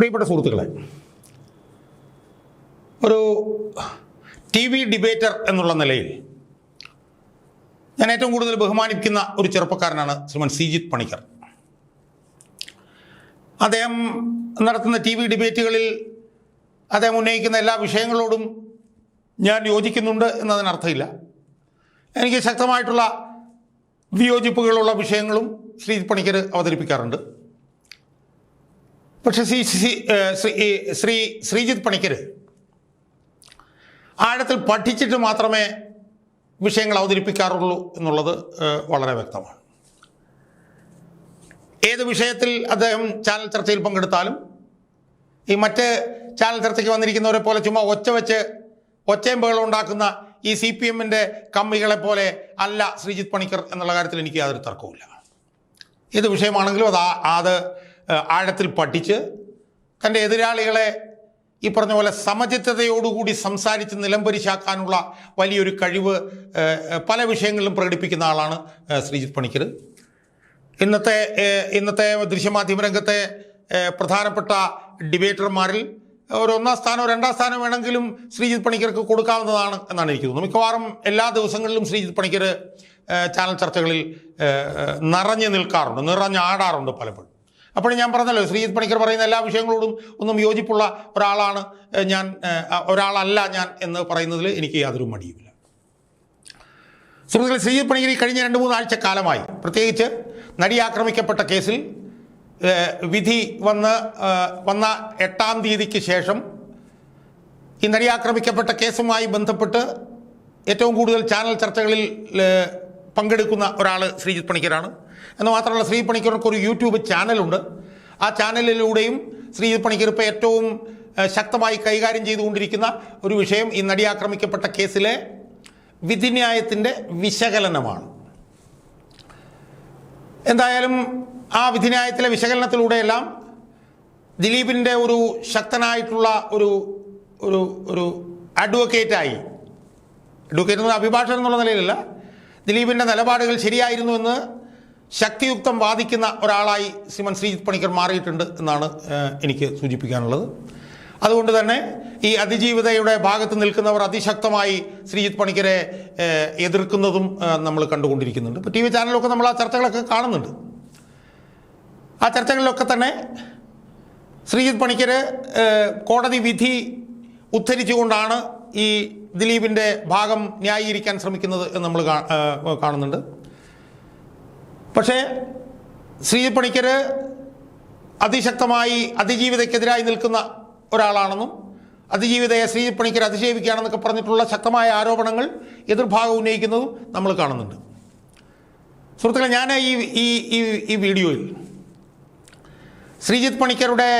പ്രിയപ്പെട്ട സുഹൃത്തുക്കളെ ഒരു ടി വി ഡിബേറ്റർ എന്നുള്ള നിലയിൽ ഞാൻ ഏറ്റവും കൂടുതൽ ബഹുമാനിക്കുന്ന ഒരു ചെറുപ്പക്കാരനാണ് ശ്രീമൻ സിജിത് പണിക്കർ. അദ്ദേഹം നടത്തുന്ന ടി വി ഡിബേറ്റുകളിൽ അദ്ദേഹം ഉന്നയിക്കുന്ന എല്ലാ വിഷയങ്ങളോടും ഞാൻ യോജിക്കുന്നുണ്ട് എന്നതിനർത്ഥമില്ല. എനിക്ക് ശക്തമായിട്ടുള്ള വിയോജിപ്പുകളുള്ള വിഷയങ്ങളും ശ്രീജിത് പണിക്കർ അവതരിപ്പിക്കാറുണ്ട്. പക്ഷേ ശ്രീ ശ്രീ ശ്രീ ശ്രീ ശ്രീജിത്ത് പണിക്കർ ആഴത്തിൽ പഠിച്ചിട്ട് മാത്രമേ വിഷയങ്ങൾ അവതരിപ്പിക്കാറുള്ളൂ എന്നുള്ളത് വളരെ വ്യക്തമാണ്. ഏത് വിഷയത്തിൽ അദ്ദേഹം ചാനൽ ചർച്ചയിൽ പങ്കെടുത്താലും ഈ മറ്റ് ചാനൽ ചർച്ചയ്ക്ക് വന്നിരിക്കുന്നവരെ പോലെ ചുമ്മാ ഒച്ച വെച്ച് ഒച്ചയും ബഹളം ഉണ്ടാക്കുന്ന ഈ സി പി എമ്മിന്റെ കമ്മികളെ പോലെ അല്ല ശ്രീജിത്ത് പണിക്കർ എന്നുള്ള കാര്യത്തിൽ എനിക്ക് യാതൊരു തർക്കവുമില്ല. ഏത് വിഷയമാണെങ്കിലും അത് അത് ആഴത്തിൽ പഠിച്ച് തന്റെ എതിരാളികളെ ഈ പറഞ്ഞ പോലെ സമചിത്തതയോടുകൂടി സംസാരിച്ച് നിലംപരിശാക്കാനുള്ള വലിയൊരു കഴിവ് പല വിഷയങ്ങളിലും പ്രകടിപ്പിക്കുന്ന ആളാണ് ശ്രീജിത് ശ്രീജിത്ത് പണിക്കർ ഇന്നത്തെ ഇന്നത്തെ ദൃശ്യമാധ്യമ രംഗത്തെ പ്രധാനപ്പെട്ട ഡിബേറ്റർമാരിൽ ഒരു ഒന്നാം സ്ഥാനമോ രണ്ടാം സ്ഥാനം വേണമെങ്കിലും ശ്രീജിത്ത് പണിക്കർക്ക് കൊടുക്കാവുന്നതാണ് എന്നാണ് എനിക്ക് തോന്നുന്നത്. മിക്കവാറും എല്ലാ ദിവസങ്ങളിലും ശ്രീജിത്ത് പണിക്കർ ചാനൽ ചർച്ചകളിൽ നിറഞ്ഞു നിൽക്കാറുണ്ട് നിറഞ്ഞാടാറുണ്ട് പലപ്പോഴും. അപ്പോൾ ഞാൻ പറഞ്ഞല്ലോ ശ്രീജിത് പണിക്കർ പറയുന്ന എല്ലാ വിഷയങ്ങളോടും ഒന്നും യോജിപ്പുള്ള ഒരാളാണ് ഞാൻ ഒരാളല്ല ഞാൻ എന്ന് പറയുന്നതിൽ എനിക്ക് യാതൊരു മടിയുമില്ല. സുഹൃത്തുക്കളെ ശ്രീജിത് പണിക്കർ കഴിഞ്ഞ രണ്ട് മൂന്ന് ആഴ്ച കാലമായി പ്രത്യേകിച്ച് നടി ആക്രമിക്കപ്പെട്ട കേസിൽ വിധി വന്ന് വന്ന എട്ടാം തീയതിക്ക് ശേഷം ഈ നടി ആക്രമിക്കപ്പെട്ട കേസുമായി ബന്ധപ്പെട്ട് ഏറ്റവും കൂടുതൽ ചാനൽ ചർച്ചകളിൽ പങ്കെടുക്കുന്ന ഒരാൾ ശ്രീജിത് പണിക്കരാണ്. എന്ന് മാത്രമല്ല ശ്രീ പണിക്കർക്ക് ഒരു യൂട്യൂബ് ചാനലുണ്ട്. ആ ചാനലിലൂടെയും ശ്രീ പണിക്കർ ഇപ്പോൾ ഏറ്റവും ശക്തമായി കൈകാര്യം ചെയ്തുകൊണ്ടിരിക്കുന്ന ഒരു വിഷയം ഈ നടി ആക്രമിക്കപ്പെട്ട കേസിലെ വിധിന്യായത്തിന്റെ വിശകലനമാണ്. എന്തായാലും ആ വിധിന്യായത്തിലെ വിശകലനത്തിലൂടെയെല്ലാം ദിലീപിന്റെ ഒരു ശക്തനായിട്ടുള്ള ഒരു ഒരു ഒരു അഡ്വക്കേറ്റായി അഡ്വക്കേറ്റ് അഭിഭാഷകൻ എന്നുള്ള നിലയിലല്ല ദിലീപിന്റെ നിലപാടുകൾ ശരിയായിരുന്നു എന്ന് ശക്തിയുക്തം വാദിക്കുന്ന ഒരാളായി സിമൻ ശ്രീജിത് പണിക്കർ മാറിയിട്ടുണ്ട് എന്നാണ് എനിക്ക് സൂചിപ്പിക്കാനുള്ളത്. അതുകൊണ്ട് തന്നെ ഈ അതിജീവിതയുടെ ഭാഗത്ത് നിൽക്കുന്നവർ അതിശക്തമായി ശ്രീജിത് പണിക്കരെ എതിർക്കുന്നതും നമ്മൾ കണ്ടുകൊണ്ടിരിക്കുന്നുണ്ട്. ഇപ്പോൾ ടി വി ചാനലിലൊക്കെ നമ്മൾ ആ ചർച്ചകളൊക്കെ കാണുന്നുണ്ട്. ആ ചർച്ചകളിലൊക്കെ തന്നെ ശ്രീജിത് പണിക്കർ കോടതി വിധി ഉദ്ധരിച്ചുകൊണ്ടാണ് ഈ ദിലീപിന്റെ ഭാഗം ന്യായീകരിക്കാൻ ശ്രമിക്കുന്നത് നമ്മൾ കാണുന്നുണ്ട്. പക്ഷേ ശ്രീ പണിക്കർ അതിശക്തമായി അതിജീവിതയ്ക്കെതിരായി നിൽക്കുന്ന ഒരാളാണെന്നും അതിജീവിതയെ ശ്രീ പണിക്കർ അധിക്ഷേപിക്കുകയാണെന്നൊക്കെ പറഞ്ഞിട്ടുള്ള ശക്തമായ ആരോപണങ്ങൾ എതിർഭാഗം ഉന്നയിക്കുന്നതും നമ്മൾ കാണുന്നുണ്ട്. സുഹൃത്തുക്കളെ ഞാൻ ഈ ഈ ഈ- വീഡിയോയിൽ ശ്രീജിത് പണിക്കരുടെ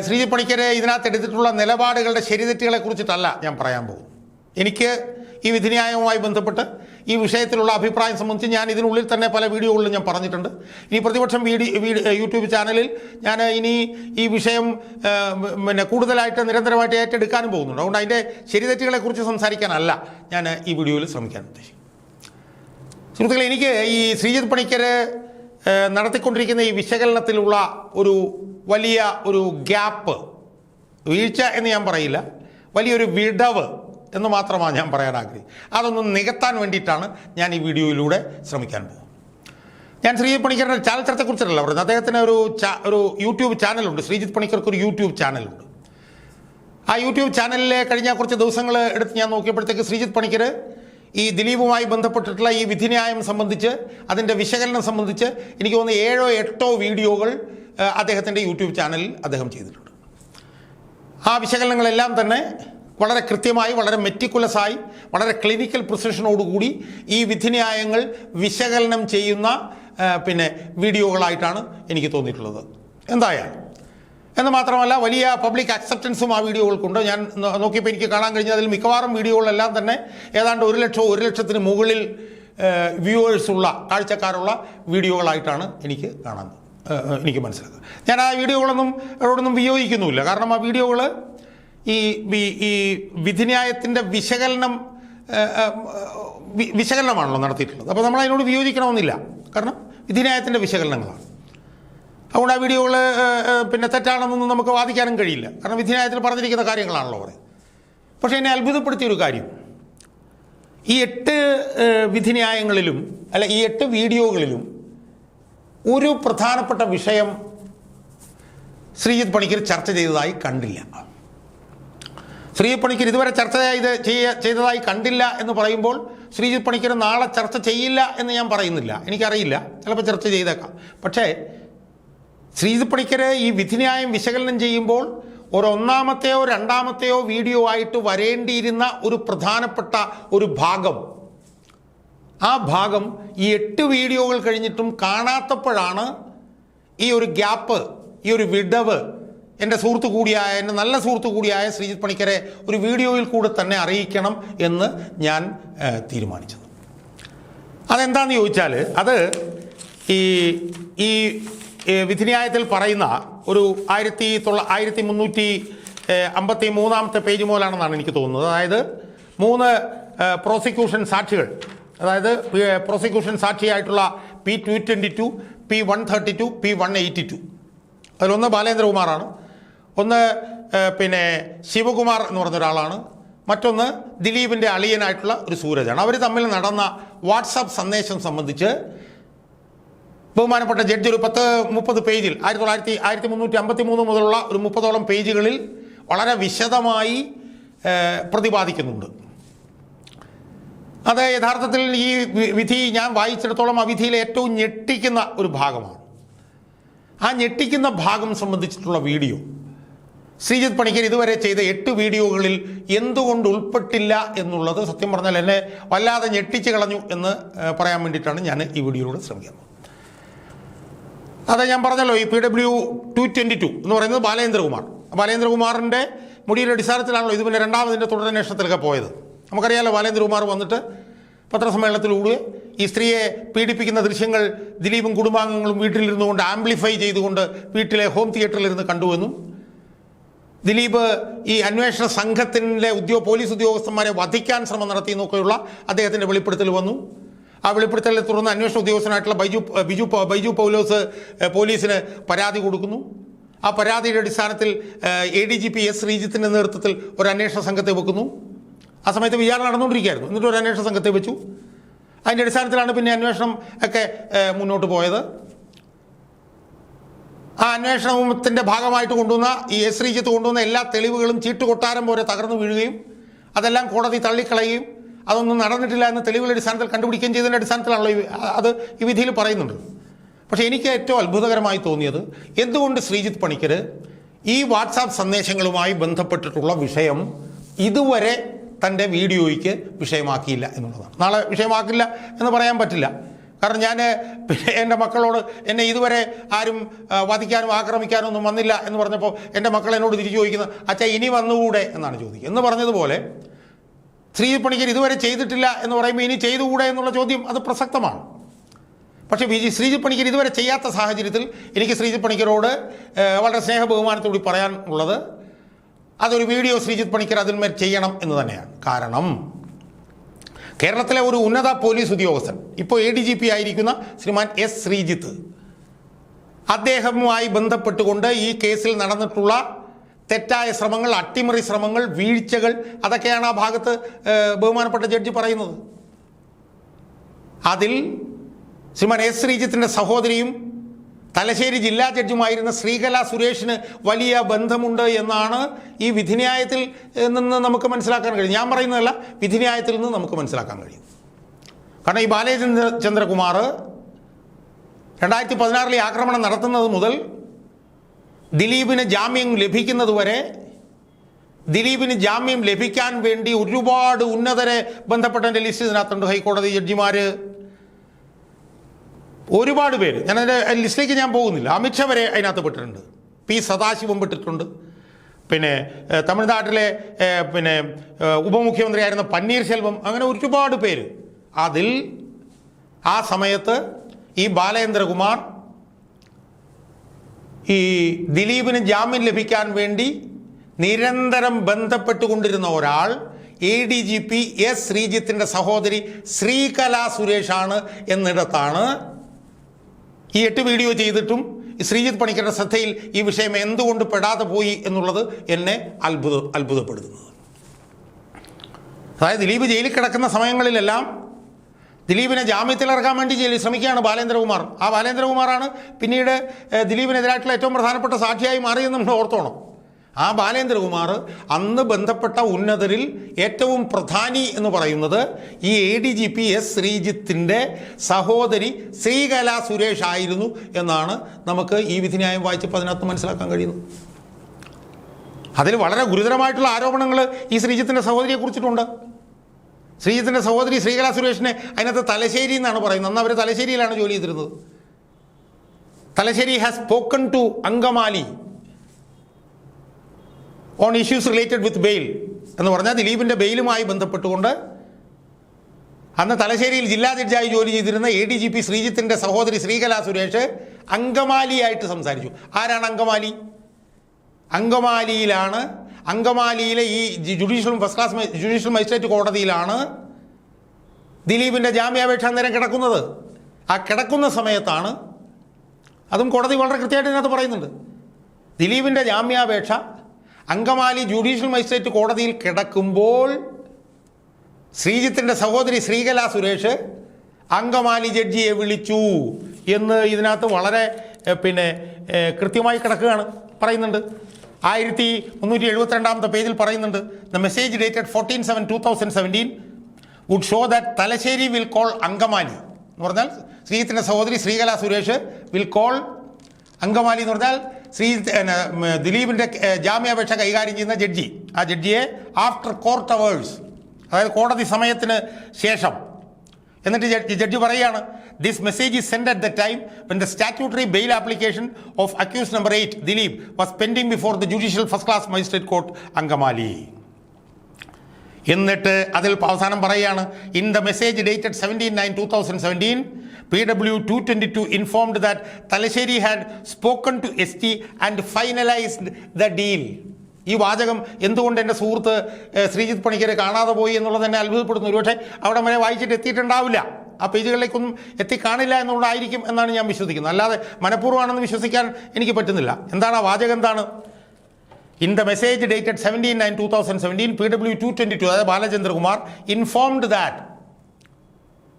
ശ്രീജിത് പണിക്കരെ ഇതിനകത്ത് എടുത്തിട്ടുള്ള നിലപാടുകളുടെ ശരിതെറ്റുകളെ കുറിച്ചിട്ടല്ല ഞാൻ പറയാൻ പോകും എനിക്ക് ഈ വിധിന്യായവുമായി ബന്ധപ്പെട്ട് ഈ വിഷയത്തിലുള്ള അഭിപ്രായം സംബന്ധിച്ച് ഞാൻ ഇതിനുള്ളിൽ തന്നെ പല വീഡിയോകളിലും ഞാൻ പറഞ്ഞിട്ടുണ്ട്. ഇനി പ്രതിപക്ഷം വീഡിയോ യൂട്യൂബ് ചാനലിൽ ഞാൻ ഇനി ഈ വിഷയം പിന്നെ കൂടുതലായിട്ട് നിരന്തരമായിട്ട് ഏറ്റെടുക്കാനും പോകുന്നുണ്ട്. അതുകൊണ്ട് അതിന്റെ ശരിതെറ്റുകളെക്കുറിച്ച് സംസാരിക്കാനല്ല ഞാൻ ഈ വീഡിയോയിൽ ശ്രമിക്കാൻ ഉദ്ദേശിക്കും സുഹൃത്തുക്കളെ എനിക്ക് ഈ ശ്രീജിത് പണിക്കർ നടത്തിക്കൊണ്ടിരിക്കുന്ന ഈ വിശകലനത്തിലുള്ള ഒരു വലിയ ഒരു ഗ്യാപ്പ് വീഴ്ച എന്ന് ഞാൻ പറയില്ല വലിയൊരു വിടവ് എന്ന് മാത്രമാണ് ഞാൻ പറയാൻ ആഗ്രഹിക്കുന്നത്. അതൊന്ന് നികത്താൻ വേണ്ടിയിട്ടാണ് ഞാൻ ഈ വീഡിയോയിലൂടെ ശ്രമിക്കാൻ പോകുന്നത്. ഞാൻ ശ്രീജിത് പണിക്കറിന്റെ ചലച്ചിത്രത്തെക്കുറിച്ചല്ല പറയുന്നത്. അദ്ദേഹത്തിന് ഒരു ഒരു യൂട്യൂബ് ചാനലുണ്ട്. ശ്രീജിത് പണിക്കർക്ക് ഒരു യൂട്യൂബ് ചാനലുണ്ട്. ആ യൂട്യൂബ് ചാനലിലെ കഴിഞ്ഞ കുറച്ച് ദിവസങ്ങൾ എടുത്ത് ഞാൻ നോക്കിയപ്പോഴത്തേക്ക് ശ്രീജിത് പണിക്കർ ഈ ദിലീപുമായി ബന്ധപ്പെട്ടിട്ടുള്ള ഈ വിധിന്യായം സംബന്ധിച്ച് അതിന്റെ വിശകലനം സംബന്ധിച്ച് എനിക്ക് തോന്നുന്നു ഏഴോ എട്ടോ വീഡിയോകൾ അദ്ദേഹത്തിന്റെ യൂട്യൂബ് ചാനലിൽ അദ്ദേഹം ചെയ്തിട്ടുണ്ട്. ആ വിശകലനങ്ങളെല്ലാം തന്നെ വളരെ കൃത്യമായി വളരെ മെറ്റിക്കുലസായി വളരെ ക്ലിനിക്കൽ പ്രിസിഷനോടുകൂടി ഈ വിധിന്യായങ്ങൾ വിശകലനം ചെയ്യുന്ന പിന്നെ വീഡിയോകളായിട്ടാണ് എനിക്ക് തോന്നിയിട്ടുള്ളത്. എന്തായാലും. എന്ന് മാത്രമല്ല വലിയ പബ്ലിക് അക്സെപ്റ്റൻസും ആ വീഡിയോകൾക്കുണ്ട്. ഞാൻ നോക്കിയപ്പോൾ എനിക്ക് കാണാൻ കഴിഞ്ഞ അതിൽ മിക്കവാറും വീഡിയോകളെല്ലാം തന്നെ ഏതാണ്ട് ഒരു ലക്ഷം ഒരു ലക്ഷത്തിന് മുകളിൽ വ്യൂവേഴ്സുള്ള കാഴ്ചക്കാരുള്ള വീഡിയോകളായിട്ടാണ് എനിക്ക് കാണാൻ എനിക്ക് മനസ്സിലാക്കുക ഞാൻ ആ വീഡിയോകളൊന്നും അവരോടൊന്നും വിയോജിക്കുന്നുമില്ല. കാരണം ആ വീഡിയോകൾ ഈ ഈ വിധിന്യായത്തിന്റെ വിശകലനം വിശകലനമാണല്ലോ നടത്തിയിട്ടുള്ളത്. അപ്പോൾ നമ്മൾ അതിനോട് വിയോജിക്കണമെന്നില്ല. കാരണം വിധിന്യായത്തിന്റെ വിശകലനങ്ങളാണ്. അതുകൊണ്ട് ആ വീഡിയോകൾ പിന്നെ തെറ്റാണെന്നൊന്നും നമുക്ക് വാദിക്കാനും കഴിയില്ല. കാരണം വിധിന്യായത്തിൽ പറഞ്ഞിരിക്കുന്ന കാര്യങ്ങളാണല്ലോ പറയുന്നത്. പക്ഷേ എന്നെ അത്ഭുതപ്പെടുത്തിയൊരു കാര്യം. ഈ എട്ട് വിധിന്യായങ്ങളിലും അല്ല ഈ എട്ട് വീഡിയോകളിലും ഒരു പ്രധാനപ്പെട്ട വിഷയം ശ്രീജിത് പണിക്കർ ചർച്ച ചെയ്തതായി കണ്ടില്ല. ശ്രീജിത്ത് പണിക്കർ ഇതുവരെ ചർച്ച ചെയ്ത് ചെയ്തതായി കണ്ടില്ല എന്ന് പറയുമ്പോൾ ശ്രീജിത് പണിക്കർ നാളെ ചർച്ച ചെയ്യില്ല എന്ന് ഞാൻ പറയുന്നില്ല. എനിക്കറിയില്ല. ചിലപ്പോൾ ചർച്ച ചെയ്തേക്കാം. പക്ഷേ ശ്രീജിത് പണിക്കർ ഈ വിധിന്യായം വിശകലനം ചെയ്യുമ്പോൾ ഒരൊന്നാമത്തെയോ രണ്ടാമത്തെയോ വീഡിയോ ആയിട്ട് വരേണ്ടിയിരുന്ന ഒരു പ്രധാനപ്പെട്ട ഒരു ഭാഗം. ആ ഭാഗം ഈ എട്ട് വീഡിയോകൾ കഴിഞ്ഞിട്ടും കാണാത്തപ്പോഴാണ് ഈ ഒരു ഗ്യാപ്പ് ഈ ഒരു വിടവ് എന്റെ സുഹൃത്ത് കൂടിയായ എന്റെ നല്ല സുഹൃത്ത് കൂടിയായ ശ്രീജിത് പണിക്കരെ ഒരു വീഡിയോയിൽ കൂടെ തന്നെ അറിയിക്കണം എന്ന് ഞാൻ തീരുമാനിച്ചത്. അതെന്താന്ന് ചോദിച്ചാൽ അത് ഈ ഈ വിധിന്യായത്തിൽ പറയുന്ന ഒരു ആയിരത്തി തൊള്ള ആയിരത്തി മുന്നൂറ്റി അമ്പത്തി മൂന്നാമത്തെ പേജ് മുതലാണെന്നാണ് എനിക്ക് തോന്നുന്നത്. അതായത് മൂന്ന് പ്രോസിക്യൂഷൻ സാക്ഷികൾ അതായത് prosecution സാക്ഷിയായിട്ടുള്ള P twenty two P one thirty two P one eighty two അതിലൊന്ന് ബാലേന്ദ്രകുമാറാണ്. ഒന്ന് പിന്നെ ശിവകുമാർ എന്ന് പറഞ്ഞ ഒരാളാണ് മറ്റൊന്ന് ദിലീപിന്റെ അളിയനായിട്ടുള്ള ഒരു സൂരജാണ്. അവർ തമ്മിൽ നടന്ന വാട്സാപ്പ് സന്ദേശം സംബന്ധിച്ച് ബഹുമാനപ്പെട്ട ജഡ്ജി ഒരു പത്ത് മുപ്പത് പേജിൽ ആയിരത്തി തൊള്ളായിരത്തി ആയിരത്തി മുന്നൂറ്റി അമ്പത്തി മൂന്ന് മുതലുള്ള ഒരു മുപ്പതോളം പേജുകളിൽ വളരെ വിശദമായി പ്രതിപാദിക്കുന്നുണ്ട്. അത് യഥാർത്ഥത്തിൽ ഈ വിധി ഞാൻ വായിച്ചിടത്തോളം ആ വിധിയിലെ ഏറ്റവും ഞെട്ടിക്കുന്ന ഒരു ഭാഗമാണ്. ആ ഞെട്ടിക്കുന്ന ഭാഗം സംബന്ധിച്ചിട്ടുള്ള വീഡിയോ ശ്രീജിത്ത് പണിക്കർ ഇതുവരെ ചെയ്ത എട്ട് വീഡിയോകളിൽ എന്തുകൊണ്ട് ഉൾപ്പെട്ടില്ല എന്നുള്ളത് സത്യം പറഞ്ഞാൽ എന്നെ വല്ലാതെ ഞെട്ടിച്ച് കളഞ്ഞു എന്ന് പറയാൻ വേണ്ടിയിട്ടാണ് ഞാൻ ഈ വീഡിയോയിലൂടെ ശ്രമിക്കുന്നത്. അതെ ഞാൻ പറഞ്ഞല്ലോ ഈ P W two twenty two എന്ന് പറയുന്നത് ബാലേന്ദ്രകുമാർ. ബാലേന്ദ്രകുമാറിന്റെ മുടിയുടെ അടിസ്ഥാനത്തിലാണല്ലോ ഇത് പിന്നെ രണ്ടാമതിന്റെ തുടരന്വേഷണത്തിലൊക്കെ പോയത്. നമുക്കറിയാമല്ലോ ബാലേന്ദ്രകുമാർ വന്നിട്ട് പത്രസമ്മേളനത്തിലൂടെ ഈ സ്ത്രീയെ പീഡിപ്പിക്കുന്ന ദൃശ്യങ്ങൾ ദിലീപും കുടുംബാംഗങ്ങളും വീട്ടിലിരുന്നു കൊണ്ട് ആംപ്ലിഫൈ ചെയ്തുകൊണ്ട് വീട്ടിലെ ഹോം തിയേറ്ററിലിരുന്ന് കണ്ടുവെന്നും ദിലീപ് ഈ അന്വേഷണ സംഘത്തിന്റെ ഉദ്യോഗ പോലീസ് ഉദ്യോഗസ്ഥന്മാരെ വധിക്കാൻ ശ്രമം നടത്തി എന്നൊക്കെയുള്ള അദ്ദേഹത്തിന്റെ വെളിപ്പെടുത്തൽ വന്നു. ആ വെളിപ്പെടുത്തലിനെ തുടർന്ന് അന്വേഷണ ഉദ്യോഗസ്ഥനായിട്ടുള്ള ബൈജു ബിജു ബൈജു പൗലോസ് പോലീസിന് പരാതി കൊടുക്കുന്നു. ആ പരാതിയുടെ അടിസ്ഥാനത്തിൽ A D G P S ശ്രീജിത്തിന്റെ നേതൃത്വത്തിൽ ഒരു അന്വേഷണ സംഘത്തെ വെക്കുന്നു. ആ സമയത്ത് വിചാരണ നടന്നുകൊണ്ടിരിക്കുകയായിരുന്നു. എന്നിട്ട് ഒരു അന്വേഷണ സംഘത്തെ വെച്ചു. അതിന്റെ അടിസ്ഥാനത്തിലാണ് പിന്നെ അന്വേഷണം ഒക്കെ മുന്നോട്ട് പോയത്. ആ അന്വേഷണത്തിന്റെ ഭാഗമായിട്ട് കൊണ്ടുവന്ന ഈ എസ് ശ്രീജിത്ത് കൊണ്ടുവന്ന എല്ലാ തെളിവുകളും ചീട്ടുകൊട്ടാരം പോലെ തകർന്നു വീഴുകയും അതെല്ലാം കോടതി തള്ളിക്കളയുകയും അതൊന്നും നടന്നിട്ടില്ല എന്ന് തെളിവുകളുടെ അടിസ്ഥാനത്തിൽ കണ്ടുപിടിക്കുകയും ചെയ്തതിന്റെ അടിസ്ഥാനത്തിലാണല്ലോ അത് ഈ വിധിയിൽ പറയുന്നുണ്ട്. പക്ഷേ എനിക്ക് ഏറ്റവും അത്ഭുതകരമായി തോന്നിയത് എന്തുകൊണ്ട് ശ്രീജിത്ത് പണിക്കർ ഈ വാട്സാപ്പ് സന്ദേശങ്ങളുമായി ബന്ധപ്പെട്ടിട്ടുള്ള വിഷയം ഇതുവരെ തന്റെ വീഡിയോയ്ക്ക് വിഷയമാക്കിയില്ല എന്നുള്ളതാണ്. നാളെ വിഷയമാക്കില്ല എന്ന് പറയാൻ പറ്റില്ല. കാരണം ഞാൻ പിന്നെ എന്റെ മക്കളോട് എന്നെ ഇതുവരെ ആരും വധിക്കാനും ആക്രമിക്കാനും ഒന്നും വന്നില്ല എന്ന് പറഞ്ഞപ്പോൾ എന്റെ മക്കൾ എന്നോട് തിരിച്ചു ചോദിക്കുന്നത് അച്ഛാ ഇനി വന്നുകൂടെ? എന്നാണ് ചോദിക്കുക. എന്ന് പറഞ്ഞതുപോലെ ശ്രീ പണിക്കർ ഇതുവരെ ചെയ്തിട്ടില്ല എന്ന് പറയുമ്പോൾ ഇനി ചെയ്തുകൂടെ എന്നുള്ള ചോദ്യം അത് പ്രസക്തമാണ്. പക്ഷേ ബി ജി ശ്രീജിത്ത് പണിക്കർ ഇതുവരെ ചെയ്യാത്ത സാഹചര്യത്തിൽ എനിക്ക് ശ്രീജിത് പണിക്കരോട് വളരെ സ്നേഹ ബഹുമാനത്തോടി പറയാനുള്ളത് അതൊരു വീഡിയോ ശ്രീജിത് പണിക്കർ അതിന്മേൽ ചെയ്യണം എന്ന് തന്നെയാണ്. കാരണം കേരളത്തിലെ ഒരു ഉന്നത പോലീസ് ഉദ്യോഗസ്ഥൻ ഇപ്പോൾ എ ഡി ജി പി ആയിരിക്കുന്ന ശ്രീമാൻ എസ് ശ്രീജിത്ത്. അദ്ദേഹവുമായി ബന്ധപ്പെട്ടുകൊണ്ട് ഈ കേസിൽ നടന്നിട്ടുള്ള തെറ്റായ ശ്രമങ്ങൾ അട്ടിമറി ശ്രമങ്ങൾ വീഴ്ചകൾ അതൊക്കെയാണ് ആ ഭാഗത്ത് ബഹുമാനപ്പെട്ട ജഡ്ജി പറയുന്നത്. അതിൽ ശ്രീമാൻ എസ് ശ്രീജിത്തിന്റെ സഹോദരിയും തലശ്ശേരി ജില്ലാ ജഡ്ജുമായിരുന്ന ശ്രീകല സുരേഷിന് വലിയ ബന്ധമുണ്ട് എന്നാണ് ഈ വിധിന്യായത്തിൽ നിന്ന് നമുക്ക് മനസ്സിലാക്കാൻ കഴിയും. ഞാൻ പറയുന്നതല്ല വിധിന്യായത്തിൽ നിന്ന് നമുക്ക് മനസ്സിലാക്കാൻ കഴിയും. കാരണം ഈ ബാലചന്ദ്ര ചന്ദ്രകുമാർ രണ്ടായിരത്തി പതിനാറിലെ ആക്രമണം നടത്തുന്നത് മുതൽ ദിലീപിന് ജാമ്യം ലഭിക്കുന്നതുവരെ ദിലീപിന് ജാമ്യം ലഭിക്കാൻ വേണ്ടി ഒരുപാട് ഉന്നതരെ ബന്ധപ്പെട്ട ലിസ്റ്റ് ഇതിനകത്തുണ്ട്. ഹൈക്കോടതി ജഡ്ജിമാർ ഒരുപാട് പേര്. ഞാൻ അതിന്റെ ലിസ്റ്റിലേക്ക് ഞാൻ പോകുന്നില്ല. അമിത്ഷാ വരെ അതിനകത്ത് പെട്ടിട്ടുണ്ട്. പി സദാശിവം പെട്ടിട്ടുണ്ട്. പിന്നെ തമിഴ്നാട്ടിലെ പിന്നെ ഉപമുഖ്യമന്ത്രിയായിരുന്ന പന്നീർശെൽവം അങ്ങനെ ഒരുപാട് പേര്. അതിൽ ആ സമയത്ത് ഈ ബാലേന്ദ്രകുമാർ ഈ ദിലീപിന് ജാമ്യം ലഭിക്കാൻ വേണ്ടി നിരന്തരം ബന്ധപ്പെട്ടുകൊണ്ടിരുന്ന ഒരാൾ A D G P S ശ്രീജിത്തിന്റെ സഹോദരി ശ്രീകല സുരേഷാണ് എന്നിടത്താണ് ഈ എട്ട് വീഡിയോ ചെയ്തിട്ടും ശ്രീജിത്ത് പണിക്കരുടെ ശ്രദ്ധയിൽ ഈ വിഷയം എന്തുകൊണ്ട് പെടാതെ പോയി എന്നുള്ളത് എന്നെ അത്ഭുത അത്ഭുതപ്പെടുത്തുന്നത്. അതായത് ദിലീപ് ജയിലിൽ കിടക്കുന്ന സമയങ്ങളിലെല്ലാം ദിലീപിനെ ജാമ്യത്തിലിറക്കാൻ വേണ്ടി ജയിലിൽ ശ്രമിക്കുകയാണ് ബാലേന്ദ്രകുമാർ. ആ ബാലേന്ദ്രകുമാറാണ് പിന്നീട് ദിലീപിനെതിരായിട്ടുള്ള ഏറ്റവും പ്രധാനപ്പെട്ട സാക്ഷിയായി മാറിയെന്ന് നമ്മൾ ഓർത്തോണം. ആ ബാലേന്ദ്രകുമാർ അന്ന് ബന്ധപ്പെട്ട ഉന്നതരിൽ ഏറ്റവും പ്രധാനി എന്ന് പറയുന്നത് ഈ A D G P S ശ്രീജിത്തിന്റെ സഹോദരി ശ്രീകല സുരേഷ് ആയിരുന്നു എന്നാണ് നമുക്ക് ഈ വിധിന്യായം വായിച്ചപ്പോൾ അതിനകത്ത് മനസ്സിലാക്കാൻ കഴിയുന്നത്. അതിൽ വളരെ ഗുരുതരമായിട്ടുള്ള ആരോപണങ്ങൾ ഈ ശ്രീജിത്തിന്റെ സഹോദരിയെ കുറിച്ചിട്ടുണ്ട്. ശ്രീജിത്തിന്റെ സഹോദരി ശ്രീകല സുരേഷിനെ അതിനകത്ത് തലശ്ശേരി എന്നാണ് പറയുന്നത്. അന്ന് അവർ തലശ്ശേരിയിലാണ് ജോലി ചെയ്തിരുന്നത്. Thalassery has spoken to Angamaly. On issues related with bail എന്ന് പറഞ്ഞാൽ ദിലീപിന്റെ ബെയിലുമായി ബന്ധപ്പെട്ടുകൊണ്ട് അന്ന് തലശ്ശേരിയിൽ ജില്ലാ ജഡ്ജായി ജോലി ചെയ്തിരുന്ന എ ഡി ജി പി ശ്രീജിത്തിന്റെ സഹോദരി ശ്രീകല സുരേഷ് അങ്കമാലിയായിട്ട് സംസാരിച്ചു. ആരാണ് അങ്കമാലി? അങ്കമാലിയിലാണ് അങ്കമാലിയിലെ ഈ judicial first class judicial magistrate കോടതിയിലാണ് ദിലീപിന്റെ ജാമ്യാപേക്ഷ അന്നേരം കിടക്കുന്നത്. ആ കിടക്കുന്ന സമയത്താണ് അതും കോടതി വളരെ കൃത്യമായിട്ട് ഇതിനകത്ത് പറയുന്നുണ്ട്. ദിലീപിന്റെ ജാമ്യാപേക്ഷ അങ്കമാലി ജുഡീഷ്യൽ മജിസ്ട്രേറ്റ് കോടതിയിൽ കിടക്കുമ്പോൾ ശ്രീജിത്തിന്റെ സഹോദരി ശ്രീകല സുരേഷ് അങ്കമാലി ജഡ്ജിയെ വിളിച്ചു എന്ന് ഇതിനകത്ത് വളരെ പിന്നെ കൃത്യമായി കിടക്കുകയാണ് പറയുന്നുണ്ട്. ആയിരത്തി മുന്നൂറ്റി എഴുപത്തിരണ്ടാമത്തെ പേജിൽ പറയുന്നുണ്ട് the message dated fourteen seven two thousand seventeen would show that Thalassery will call Angamaly. എന്ന് പറഞ്ഞാൽ ശ്രീജിത്തിന്റെ സഹോദരി ശ്രീകല സുരേഷ് വിൽ കോൾ അങ്കമാലി എന്ന് പറഞ്ഞാൽ ശ്രീ ദിലീപിന്റെ ജാമ്യാപേക്ഷ കൈകാര്യം ചെയ്യുന്ന ജഡ്ജി. ആ ജഡ്ജിയെ ആഫ്റ്റർ കോർട്ട് അവേഴ്സ് അതായത് കോടതി സമയത്തിന് ശേഷം. എന്നിട്ട് ജഡ്ജി ജഡ്ജി പറയുകയാണ് this message is send at the time when the statutory bail application of accuse number eight Dileep was pending before the judicial first class magistrate court Angamaly. എന്നിട്ട് അതിൽ അവസാനം പറയുകയാണ് in the message dated seventeen nine two thousand seventeen to twenty two informed that Thalassery had spoken to S T and finalised the deal ഈ വാചകം എന്തുകൊണ്ട് എന്റെ സുഹൃത്ത് ശ്രീജിത്ത് പണിക്കരെ കാണാതെ പോയി എന്നുള്ളത് തന്നെ അത്ഭുതപ്പെടുന്നു ഒരുപക്ഷെ അവിടെ വരെ വായിച്ചിട്ട് എത്തിയിട്ടുണ്ടാവില്ല. ആ പേജുകളിലേക്കൊന്നും എത്തിക്കാണില്ല എന്നുള്ളതായിരിക്കും എന്നാണ് ഞാൻ വിശ്വസിക്കുന്നത്. അല്ലാതെ മനഃപൂർവമാണെന്ന് വിശ്വസിക്കാൻ എനിക്ക് പറ്റുന്നില്ല. എന്താണ് ആ വാചകം എന്താണ്? In the message dated seventeen nine two thousand seventeen P W to twenty two അതായത് ബാലചന്ദ്രകുമാർ ഇൻഫോംഡ് ദാറ്റ്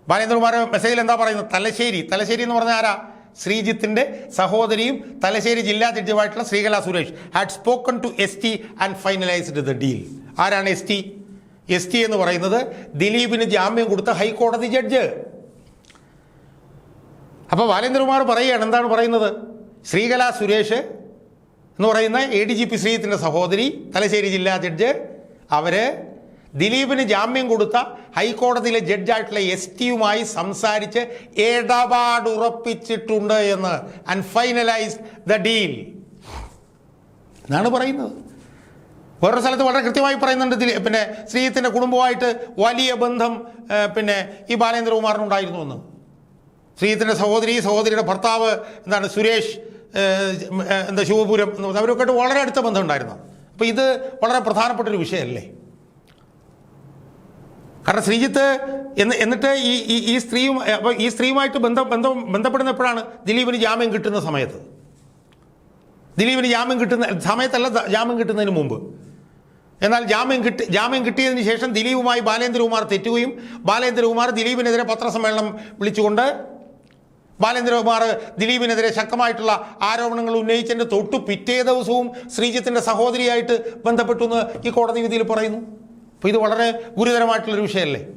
ബാലേന്ദ്രകുമാർ മെസ്സേജിൽ എന്താ പറയുന്നത്? തലശ്ശേരി. തലശ്ശേരി എന്ന് പറഞ്ഞാൽ ആരാ? ശ്രീജിത്തിന്റെ സഹോദരിയും തലശ്ശേരി ജില്ലാ ജഡ്ജിയുമായിട്ടുള്ള Sreekala Suresh. Had spoken to S T and finalised the deal ആരാണ് എസ് ടി എസ് ടി എന്ന് പറയുന്നത് ദിലീപിന് ജാമ്യം കൊടുത്ത ഹൈക്കോടതി ജഡ്ജ്. അപ്പോൾ ബാലേന്ദ്രകുമാർ പറയുകയാണ് എന്താണ് പറയുന്നത്? ശ്രീകല സുരേഷ് എന്ന് പറയുന്ന എ ഡി ജി പി ശ്രീജിത്തിന്റെ സഹോദരി തലശ്ശേരി ജില്ലാ ജഡ്ജ് അവർ ദിലീപിന് ജാമ്യം കൊടുത്ത ഹൈക്കോടതിയിലെ ജഡ്ജായിട്ടുള്ള എസ് ടിയുമായി സംസാരിച്ച് ഇടപാടുറപ്പിച്ചിട്ടുണ്ട് എന്ന് ആൻഡ് ഫൈനലൈസ് ദ ഡീൽ എന്നാണ് പറയുന്നത്. ഓരോ സ്ഥലത്ത് വളരെ കൃത്യമായി പറയുന്നുണ്ട് പിന്നെ ശ്രീജിത്തിന്റെ കുടുംബമായിട്ട് വലിയ ബന്ധം പിന്നെ ഈ ബാലേന്ദ്രകുമാറിനുണ്ടായിരുന്നു എന്ന്. ശ്രീജിത്തിന്റെ സഹോദരി സഹോദരിയുടെ ഭർത്താവ് എന്താണ് സുരേഷ് എന്താ ശിവപുരം എന്ന് അവരൊക്കെ വളരെ അടുത്ത ബന്ധം ഉണ്ടായിരുന്നു. അപ്പോൾ ഇത് വളരെ പ്രധാനപ്പെട്ട ഒരു വിഷയമല്ലേ? കാരണം ശ്രീജിത്ത് എന്ന് എന്നിട്ട് ഈ ഈ സ്ത്രീയും അപ്പോൾ ഈ സ്ത്രീയുമായിട്ട് ബന്ധം ബന്ധം ബന്ധപ്പെടുന്നപ്പോഴാണ് ദിലീപിന് ജാമ്യം കിട്ടുന്ന സമയത്ത്. ദിലീപിന് ജാമ്യം കിട്ടുന്ന സമയത്തല്ല ജാമ്യം കിട്ടുന്നതിന് മുമ്പ്. എന്നാൽ ജാമ്യം കിട്ടി ജാമ്യം കിട്ടിയതിന് ശേഷം ദിലീപുമായി ബാലേന്ദ്രകുമാർ തെറ്റുകയും ബാലേന്ദ്രകുമാർ ദിലീപിനെതിരെ പത്രസമ്മേളനം വിളിച്ചുകൊണ്ട് ബാലേന്ദ്രകുമാർ ദിലീപിനെതിരെ ശക്തമായിട്ടുള്ള ആരോപണങ്ങൾ ഉന്നയിച്ചതിന്റെ തൊട്ടു പിറ്റേ ദിവസവും ശ്രീജിത്തിന്റെ സഹോദരിയായിട്ട് ബന്ധപ്പെട്ടു എന്ന് ഈ കോടതി വിധിയിൽ പറയുന്നു. അപ്പോൾ ഇത് വളരെ ഗുരുതരമായിട്ടുള്ളൊരു വിഷയമല്ലേ?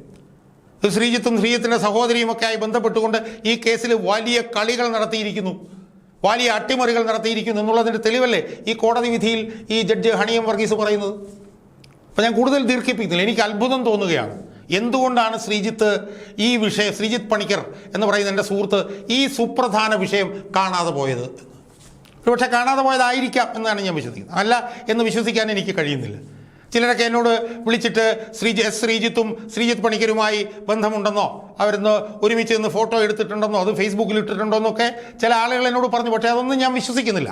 ശ്രീജിത്തും ശ്രീജിത്തിന്റെ സഹോദരിയും ഒക്കെ ആയി ബന്ധപ്പെട്ടുകൊണ്ട് ഈ കേസിൽ വലിയ കളികൾ നടത്തിയിരിക്കുന്നു. വലിയ അട്ടിമറികൾ നടത്തിയിരിക്കുന്നു എന്നുള്ളതിന്റെ തെളിവല്ലേ ഈ കോടതി വിധിയിൽ ഈ ജഡ്ജ് ഹണിയം വർഗീസ് പറയുന്നത്? അപ്പോൾ ഞാൻ കൂടുതൽ ദീർഘിപ്പിക്കുന്നില്ല. എനിക്ക് അത്ഭുതം തോന്നുകയാണ്. എന്തുകൊണ്ടാണ് ശ്രീജിത്ത് ഈ വിഷയം ശ്രീജിത്ത് പണിക്കർ എന്ന് പറയുന്ന എന്റെ സുഹൃത്ത് ഈ സുപ്രധാന വിഷയം കാണാതെ പോയത്? ഒരുപക്ഷെ കാണാതെ പോയതായിരിക്കാം എന്നാണ് ഞാൻ വിശ്വസിക്കുന്നത്. അല്ല എന്ന് വിശ്വസിക്കാൻ എനിക്ക് കഴിയുന്നില്ല. ചിലരൊക്കെ എന്നോട് വിളിച്ചിട്ട് ശ്രീജി എസ് ശ്രീജിത്തും ശ്രീജിത്ത് പണിക്കരുമായി ബന്ധമുണ്ടെന്നോ അവരിന്ന് ഒരുമിച്ച് നിന്ന് ഫോട്ടോ എടുത്തിട്ടുണ്ടെന്നോ അത് ഫേസ്ബുക്കിൽ ഇട്ടിട്ടുണ്ടോ എന്നൊക്കെ ചില ആളുകൾ എന്നോട് പറഞ്ഞു. പക്ഷേ അതൊന്നും ഞാൻ വിശ്വസിക്കുന്നില്ല.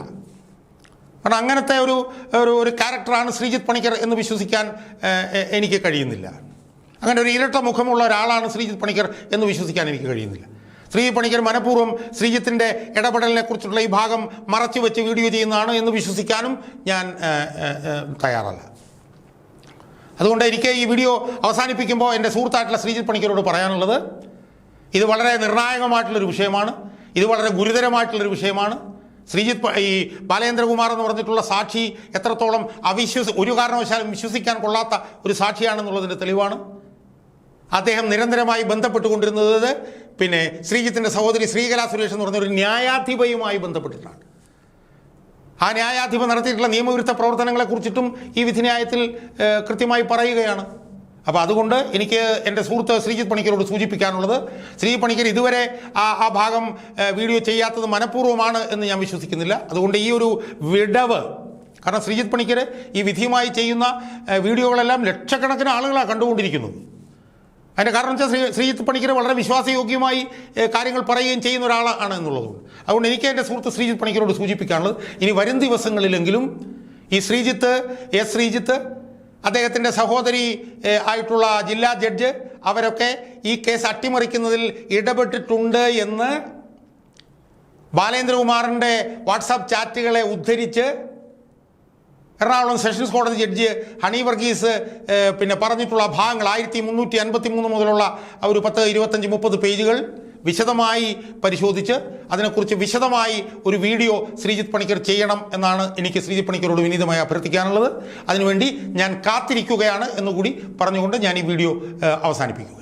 കാരണം അങ്ങനത്തെ ഒരു ഒരു ഒരു ക്യാരക്ടറാണ് ശ്രീജിത്ത് പണിക്കർ എന്ന് വിശ്വസിക്കാൻ എനിക്ക് കഴിയുന്നില്ല. അങ്ങനെ ഒരു ഇരട്ട മുഖമുള്ള ഒരാളാണ് ശ്രീജിത്ത് പണിക്കർ എന്ന് വിശ്വസിക്കാൻ എനിക്ക് കഴിയുന്നില്ല. ശ്രീ പണിക്കർ മനഃപൂർവം ശ്രീജിത്തിന്റെ ഇടപെടലിനെ കുറിച്ചുള്ള ഈ ഭാഗം മറച്ചു വെച്ച് വീഡിയോ ചെയ്യുന്നതാണ് എന്ന് വിശ്വസിക്കാനും ഞാൻ തയ്യാറല്ല. അതുകൊണ്ട് എനിക്ക് ഈ വീഡിയോ അവസാനിപ്പിക്കുമ്പോൾ എന്റെ സുഹൃത്തായിട്ടുള്ള ശ്രീജിത് പണിക്കരോട് പറയാനുള്ളത് ഇത് വളരെ നിർണായകമായിട്ടുള്ളൊരു വിഷയമാണ് ഇത് വളരെ ഗുരുതരമായിട്ടുള്ളൊരു വിഷയമാണ്. ശ്രീജിത്ത് ഈ ബാലേന്ദ്രകുമാർ എന്ന് പറഞ്ഞിട്ടുള്ള സാക്ഷി എത്രത്തോളം അവിശ്വസ ഒരു കാരണവശാലും വിശ്വസിക്കാൻ കൊള്ളാത്ത ഒരു സാക്ഷിയാണെന്നുള്ളതിന്റെ തെളിവാണ്. അദ്ദേഹം നിരന്തരമായി ബന്ധപ്പെട്ടുകൊണ്ടിരുന്നത് പിന്നെ ശ്രീജിത്തിന്റെ സഹോദരി ശ്രീകലാ സുരേഷ് എന്ന് പറഞ്ഞ ഒരു ന്യായാധിപയുമായി ബന്ധപ്പെട്ടിട്ടാണ്. ആ ന്യായാധിപ നടത്തിയിട്ടുള്ള നിയമവിരുദ്ധ പ്രവർത്തനങ്ങളെ കുറിച്ചിട്ടും ഈ വിധിന്യായത്തിൽ കൃത്യമായി പറയുകയാണ്. അപ്പോൾ അതുകൊണ്ട് എനിക്ക് എന്റെ സുഹൃത്ത് ശ്രീജിത്ത് പണിക്കരോട് സൂചിപ്പിക്കാനുള്ളത് ശ്രീ പണിക്കർ ഇതുവരെ ആ ആ ഭാഗം വീഡിയോ ചെയ്യാത്തത് മനഃപൂർവമാണ് എന്ന് ഞാൻ വിശ്വസിക്കുന്നില്ല. അതുകൊണ്ട് ഈ ഒരു വിടവ് കാരണം ശ്രീജിത്ത് പണിക്കർ ഈ വിധിയുമായി ചെയ്യുന്ന വീഡിയോകളെല്ലാം ലക്ഷക്കണക്കിന് ആളുകളാണ് കണ്ടുകൊണ്ടിരിക്കുന്നത്. അതിന്റെ കാരണം വെച്ചാൽ ശ്രീ ശ്രീജിത്ത് പണിക്കർ വളരെ വിശ്വാസയോഗ്യമായി കാര്യങ്ങൾ പറയുകയും ചെയ്യുന്ന ഒരാളാണ് എന്നുള്ളതുകൊണ്ട് അതുകൊണ്ട് എനിക്ക് എന്റെ സുഹൃത്ത് ശ്രീജിത്ത് പണിക്കരോട് സൂചിപ്പിക്കാനുള്ളത് ഇനി വരും ദിവസങ്ങളിലെങ്കിലും ഈ ശ്രീജിത്ത് എസ് ശ്രീജിത്ത് അദ്ദേഹത്തിന്റെ സഹോദരി ആയിട്ടുള്ള ജില്ലാ ജഡ്ജ് അവരൊക്കെ ഈ കേസ് അട്ടിമറിക്കുന്നതിൽ ഇടപെട്ടിട്ടുണ്ട് എന്ന് ബാലേന്ദ്രകുമാറിന്റെ വാട്സാപ്പ് ചാറ്റുകളെ ഉദ്ധരിച്ച് എറണാകുളം സെഷൻസ് കോടതി ജഡ്ജി ഹണി വർഗീസ് പിന്നെ പറഞ്ഞിട്ടുള്ള ഭാഗങ്ങൾ ആയിരത്തി മുന്നൂറ്റി അൻപത്തി മൂന്ന് മുതലുള്ള ഒരു പത്ത് ഇരുപത്തഞ്ച് മുപ്പത് പേജുകൾ വിശദമായി പരിശോധിച്ച് അതിനെക്കുറിച്ച് വിശദമായി ഒരു വീഡിയോ ശ്രീജിത്ത് പണിക്കർ ചെയ്യണം എന്നാണ് എനിക്ക് ശ്രീജിത്ത് പണിക്കരോട് വിനീതമായി അഭ്യർത്ഥിക്കാനുള്ളത്. അതിനുവേണ്ടി ഞാൻ കാത്തിരിക്കുകയാണ് എന്നുകൂടി പറഞ്ഞുകൊണ്ട് ഞാൻ ഈ വീഡിയോ അവസാനിപ്പിക്കുക